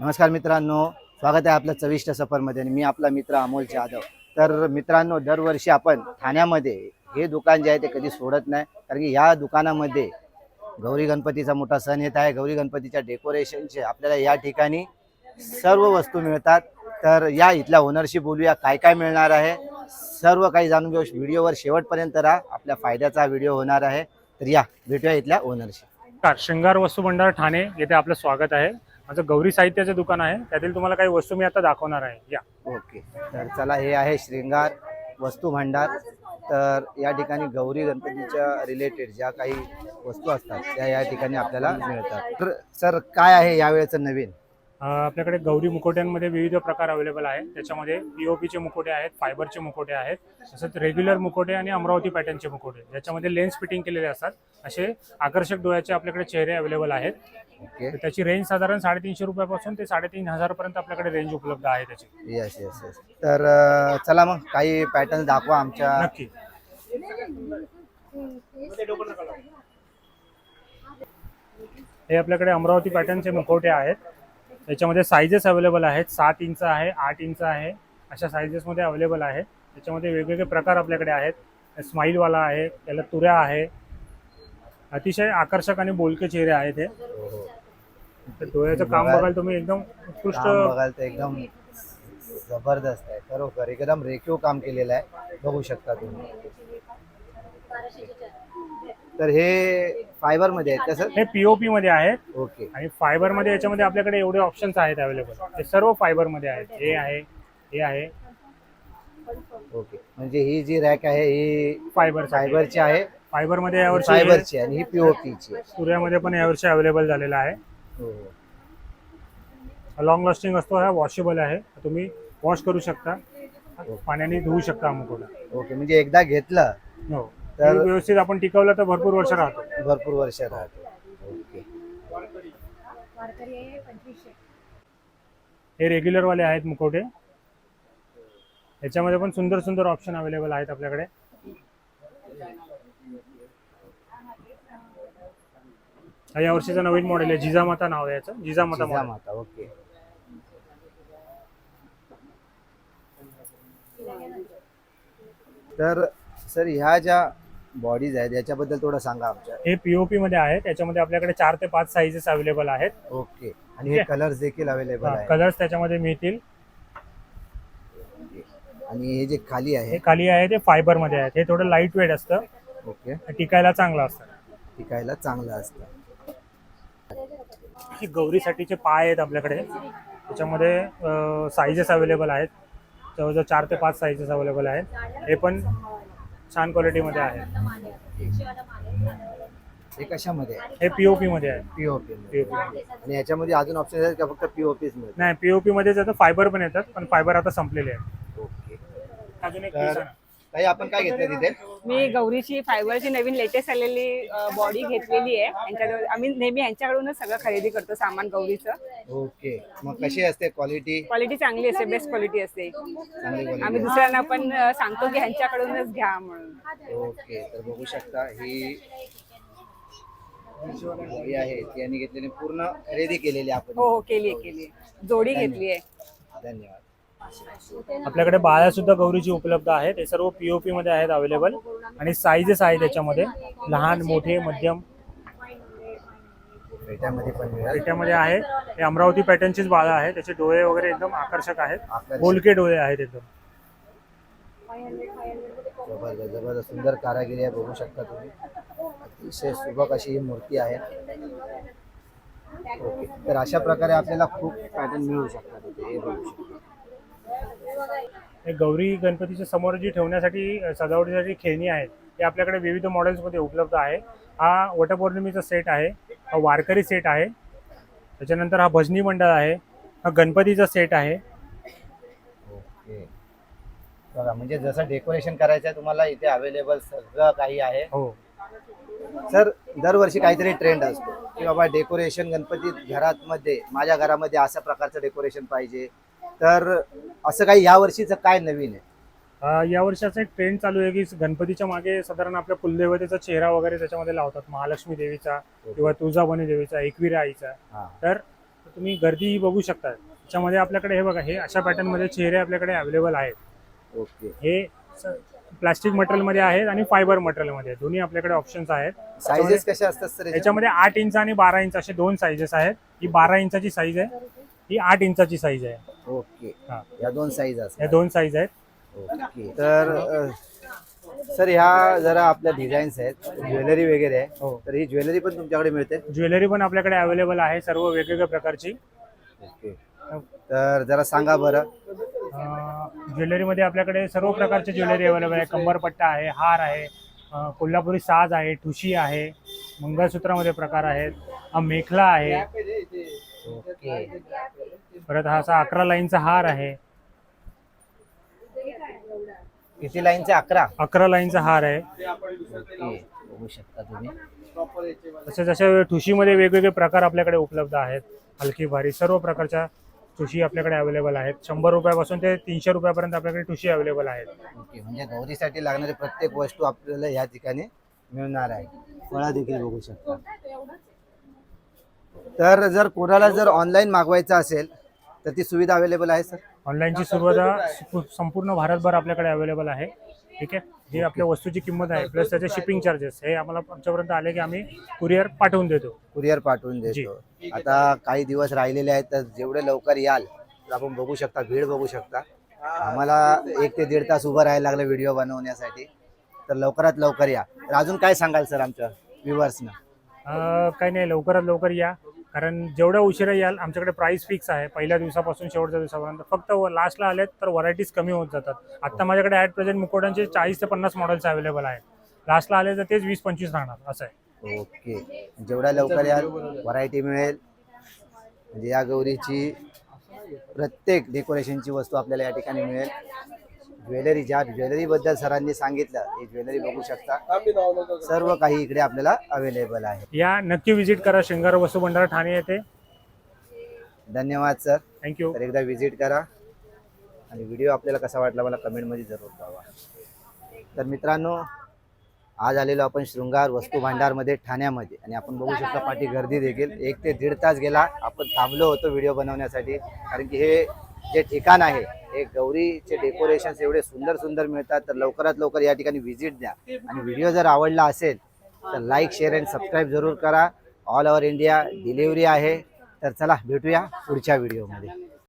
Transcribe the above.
नमस्कार मित्रांनो स्वागत आहे आपलं चविष्ट सफरमध्ये आणि मी आपला मित्र अमोल जाधव. तर मित्रांनो दरवर्षी आपण ठाण्यामध्ये हे दुकान जे आहे ते कधी सोडत नाही कारण की या दुकानामध्ये गौरी गणपतीचा मोठा सण येत आहे. गौरी गणपतीच्या डेकोरेशनचे आपल्याला या ठिकाणी सर्व वस्तू मिळतात. तर या इथल्या ओनरशी बोलूया काय काय मिळणार आहे? सर्व काही जाणून घेऊ. व्हिडिओवर शेवटपर्यंत राहा. आपल्या फायद्याचा व्हिडिओ होणार आहे. तर या भेटूया इथल्या ओनरशी नमस्कार. शृंगार वस्तू भंडार ठाणे येथे आपलं स्वागत आहे. माझं गौरी साहित्याचं दुकान आहे. त्यातील तुम्हाला काही वस्तू मी आता दाखवणार आहे. या. ओके. तर चला हे आहे श्रृंगार वस्तू भांडार. तर या ठिकाणी गौरी गणपतीच्या रिलेटेड ज्या काही वस्तू असतात त्या या ठिकाणी आपल्याला मिळतात. तर सर काय आहे यावेळेचं नवीन? आपल्याकडे गौरी मुकोट्यांमध्ये विविध प्रकार अवेलेबल आहेत. त्याच्यामध्ये पीओपीचे मुकोटे आहेत फायबरचे मुकोटे आहेत तसंच रेग्युलर मुकोटे आणि अमरावती पॅटर्नचे मुकोटे. ज्याच्यामध्ये लेन्स फिटिंग केलेले असतात. असे आकर्षक डोळ्याचे आपल्याकडे चेहरे अवेलेबल आहेत. ओके तर त्याची रेंज साधारण साडेतीनशे रुपयापासून ते साडेतीन हजारपर्यंत आपल्याकडे रेंज उपलब्ध आहे त्याची. येस येस येस तर अं, चला मग काही पॅटर्न दाखवा आमच्या. नक्की. हे आपल्याकडे अमरावती पॅटर्नचे मुखवटे आहेत. त्याच्यामध्ये साईजेस अवेलेबल आहेत. सात इंच आहे आठ इंच आहे. अशा साईजेसमध्ये अवेलेबल आहे. त्याच्यामध्ये वेगवेगळे प्रकार आपल्याकडे आहेत. स्माईलवाला आहे त्याला तुऱ्या आहे अतिशय आकर्षक आणि बोलके चेहरे आहेत हे. तर डोळ्याचं काम बघा- बघाल तुम्ही एकदम उत्कृष्ट काम बघाल तर एकदम जबरदस्त आहे. खरोखर एकदम रेखीव काम केलेलं आहे. बघू शकता तुम्ही. तर हे फायबरमध्ये आहेत कसं हे पीओपी मध्ये आहेत. ओके. आणि फायबरमध्ये याच्यामध्ये आपल्याकडे एवढे ऑप्शन्स आहेत अवेलेबल ते सर्व फायबरमध्ये आहेत. हे आहे हे आहे. ओके. म्हणजे ही जी रॅक आहे ही फायबर फायबरची आहे. फायबरमध्ये यावर्षी फायबरची आणि ही पीओपीची सूर्यामध्ये पण यावर्षी अवेलेबल झालेला आहे. हो, हो. लॉंग लास्टिंग असतो हा वॉशेबल आहे. तुम्ही वॉश करू शकता. पाण्याने धुवू शकता मुकुला ओके म्हणजे एकदा घेतलं हो. तर- व्यवस्थित आपण टिकवलं तर भरपूर वर्ष राहतो. भरपूर वर्ष राहतो. ओके. हे रेग्युलर वाले आहेत मुकोटे याच्यामध्ये पण सुंदर सुंदर ऑप्शन अवेलेबल आहेत आपल्याकडे. हा या वर्षीचा नवीन मॉडेल आहे जिजामाता नाव आहे याचं. जिजामाता मॉडेल माता ओके. तर सर ह्या ज्या बॉडीज आहेत याच्याबद्दल थोडं सांगा आमच्या. हे पीओपी मध्ये आहे त्याच्यामध्ये आपल्याकडे चार ते पाच साईजेस अवेलेबल आहेत. ओके. आणि हे कलर्स देखील अवेलेबल आहे कलर्स त्याच्यामध्ये मिळतील. आणि हे जे खाली हे आहे खाली आहे ते फायबरमध्ये आहेत. हे थोडं लाइट वेट असतं. ओके. टिकायला चांगलं असतं. टिकायला चांगलं असतं. गौरीसाठीचे पाय आहेत आपल्याकडे. त्याच्यामध्ये साईजेस अवेलेबल आहेत. जवळजवळ चार ते पाच साईजेस अवेलेबल आहेत. हे पण छान क्वालिटीमध्ये आहे. हे कशामध्ये हे पीओपी मध्ये आहे. पीओपी पीओपी आणि याच्यामध्ये अजून ऑप्शन आहेत का? फक्त पीओपीच नाही पीओपी मध्ये जातं फायबर पण येतात पण फायबर आता संपलेले आहेत. ओके. अजून एक. ताई आपण काय घेतलं तिथे? मी गौरीची फायबरची नवीन लेटेस्ट आलेली बॉडी घेतलेली आहे. यांच्याजवळ आम्ही नेहमी यांच्याकडूनच सगळं खरेदी करतो सामान गौरीचं. ओके. मग कशी असते क्वालिटी क्वालिटी चांगली असते बेस्ट क्वालिटी असते. चांगली आम्ही क्वालिटी दुसऱ्यांना पण अं, सांगतो की ह्यांच्याकडूनच घ्या म्हणून. ओके. तर बघू शकता ही बॉडी आहे ती यांनी घेतलेली पूर्ण खरेदी केलेली आपण. हो हो केली आहे केली आहे. जोडी घेतली आहे. धन्यवाद. आपल्याकडे बाळ्या सुद्धा गौरीची उपलब्ध आहेत हे सर्व पीओपी मध्ये आहेत अवेलेबल आणि साईजेस आहेत त्याच्यामध्ये लहान मोठे मध्यम. पेट्यामध्ये पेट्यामध्ये आहे. हे अमरावती पॅटर्नचीच बाळा आहे त्याचे डोळे वगैरे एकदम आकर्षक आहेत. बोलके डोळे आहेत एकदम. जबरदस्त जबरदस्त सुंदर कारागिरी आहे बघू शकता तुम्ही. अतिशय सुबक अशी ही मूर्ती आहे. ओके. तर अशा प्रकारे आपल्याला खूप पॅटर्न मिळू शकतात हे बघू शकता. गौरी गणपतीच्या समोर जी ठेवण्यासाठी सजावटीसाठी खेळणी आहेत ते आपल्याकडे विविध मॉडेल्समध्ये उपलब्ध आहे. हा वटपौर्णिमेचा सेट आहे हा वारकरी सेट आहे. त्याच्यानंतर हा भजनी मंडळ आहे हा गणपतीचा सेट आहे. ओके. बघा म्हणजे जसं डेकोरेशन करायचं आहे तुम्हाला इथे अवेलेबल सगळं काही आहे. हो. सर दरवर्षी काहीतरी ट्रेंड असतो की बाबा डेकोरेशन गणपती घरात मध्ये माझ्या घरामध्ये अशा प्रकारचं डेकोरेशन पाहिजे. तर असं काही या वर्षीचं काय नवीन आहे? अ, या वर्षाचा एक ट्रेंड चालू आहे की गणपतीच्या मागे साधारण आपल्या कुलदेवतेचा चेहरा वगैरे त्याच्यामध्ये लावतात. महालक्ष्मी देवीचा किंवा तुळजाभवानी देवीचा एकविरा आईचा. हा. तर तुम्ही गर्दी बघू शकता. त्याच्यामध्ये आपल्याकडे हे बघा हे अशा पॅटर्नमध्ये चेहरे आपल्याकडे अवेलेबल आहेत. ओके. हे प्लास्टिक मटेरियलमध्ये आहेत आणि फायबर मटेरियलमध्ये आहेत. दोन्ही आपल्याकडे ऑप्शन्स आहेत. साईजेस कशा असतात सर याच्यामध्ये? आठ इंच आणि बारा इंच असे दोन साईजेस आहेत. ही बारा इंचाची साईज आहे. ही आठ इंचाची साईज आहे. ओके. हा. या दोन साईज या असतात दोन साईज आहेत. ओके. तर अ, सर ह्या जरा आपल्या डिझाईन्स आहेत. ज्वेलरी वगैरे आहे. हो. तर ही ज्वेलरी पण तुमच्याकडे मिळते? ज्वेलरी पण आपल्याकडे अवेलेबल आहे सर्व वेगवेगळ्या प्रकारची. ओके. तर जरा सांगा बरं. अं, ज्वेलरीमध्ये आपल्याकडे सर्व प्रकारचे ज्वेलरी अवेलेबल आहे. कंबरपट्टा आहे हार आहे अं, कोल्हापुरी साज आहे ठुशी आहे मंगळसूत्रामध्ये प्रकार आहेत हा मेखला आहे ओके. परत हा असा अकरा लाईनचा हार आहे. किती लाईनचे? अकरा? अकरा लाईनचा हार आहे. ओके. बघू शकता तुम्ही. तसे जसे ठुशीमध्ये वेगवेगळे प्रकार आपल्याकडे उपलब्ध आहेत. हलकी भारी सर्व प्रकारच्या ठुशी आपल्याकडे अवेलेबल आहेत. शंभर रुपयापासून ते तीनशे रुपयापर्यंत आपल्याकडे ठुशी अवेलेबल आहेत. ओके. म्हणजे गौरीसाठी लागणारी प्रत्येक वस्तू आपल्याला या ठिकाणी मिळणार आहे. फळा देखील बघू शकता. तर जर कोणाला जर ऑनलाईन मागवायचं असेल तर ती सुविधा अवेलेबल आहे सर ऑनलाईनची सुविधा संपूर्ण भारतभर आपल्याकडे अवेलेबल आहे. ठीक आहे? जी आपल्या वस्तूची किंमत आहे प्लस त्याचे शिपिंग चार्जेस हे आम्हाला आमच्यापर्यंत आले की आम्ही कुरिअर पाठवून देतो. कुरिअर पाठवून देतो. आता काही दिवस राहिलेले आहेत तर जेवढे लवकर याल तर आपण बघू शकता भीड बघू शकता. आम्हाला एक ते दीड तास उभं राहायला लागलं व्हिडिओ बनवण्यासाठी. तर लवकरात लवकर या. तर अजून काय सांगाल सर आमच्या व्ह्युअर्सना काही नाही लवकरात लवकर या. कारण जेवढ्या उशिरा याल आमच्याकडे प्राईस फिक्स आहे. पहिल्या दिवसापासून शेवटच्या दिवसापर्यंत. फक्त लास्टला आलेत तर व्हरायटीज कमी होत जातात. आता माझ्याकडे ॲट प्रेझेंट मुकोटांचे चाळीस ते पन्नास मॉडेल्स अवेलेबल आहेत. लास्टला आले तर तेच वीस पंचवीस राहणार असं आहे. ओके जेवढ्या लवकर याल व्हरायटी मिळेल. म्हणजे या गौरीची प्रत्येक डेकोरेशनची वस्तू आपल्याला या ठिकाणी मिळेल. ज्वेलरी ज्या ज्वेलरी बद्दल सरांनी सांगितलं ही ज्वेलरी बघू शकता. सर्व काही इकडे आपल्याला अवेलेबल आहे. या नक्की विजिट करा शृंगार वस्तू भंडार ठाणे येथे. धन्यवाद सर. थँक्यू तर एकदा विजिट करा. आणि व्हिडिओ आपल्याला कसा वाटला मला कमेंटमध्ये जरूर कळवा. तर मित्रांनो आज आलेलो आपण शृंगार वस्तू भांडारमध्ये ठाण्यामध्ये. आणि आपण बघू शकता पाठी गर्दी देखील. एक ते दीड तास गेला आपण थांबलो होतो व्हिडिओ बनवण्यासाठी. कारण की हे जे ठिकाण आहे हे गौरीचे डेकोरेशन्स एवढे सुंदर सुंदर मिळतात. तर लवकरात लवकर या ठिकाणी व्हिजिट द्या. आणि व्हिडिओ जर आवडला असेल तर लाईक शेअर अँड सबस्क्राईब जरूर करा. ऑल ओव्हर इंडिया डिलिव्हरी आहे. तर चला भेटूया पुढच्या व्हिडिओमध्ये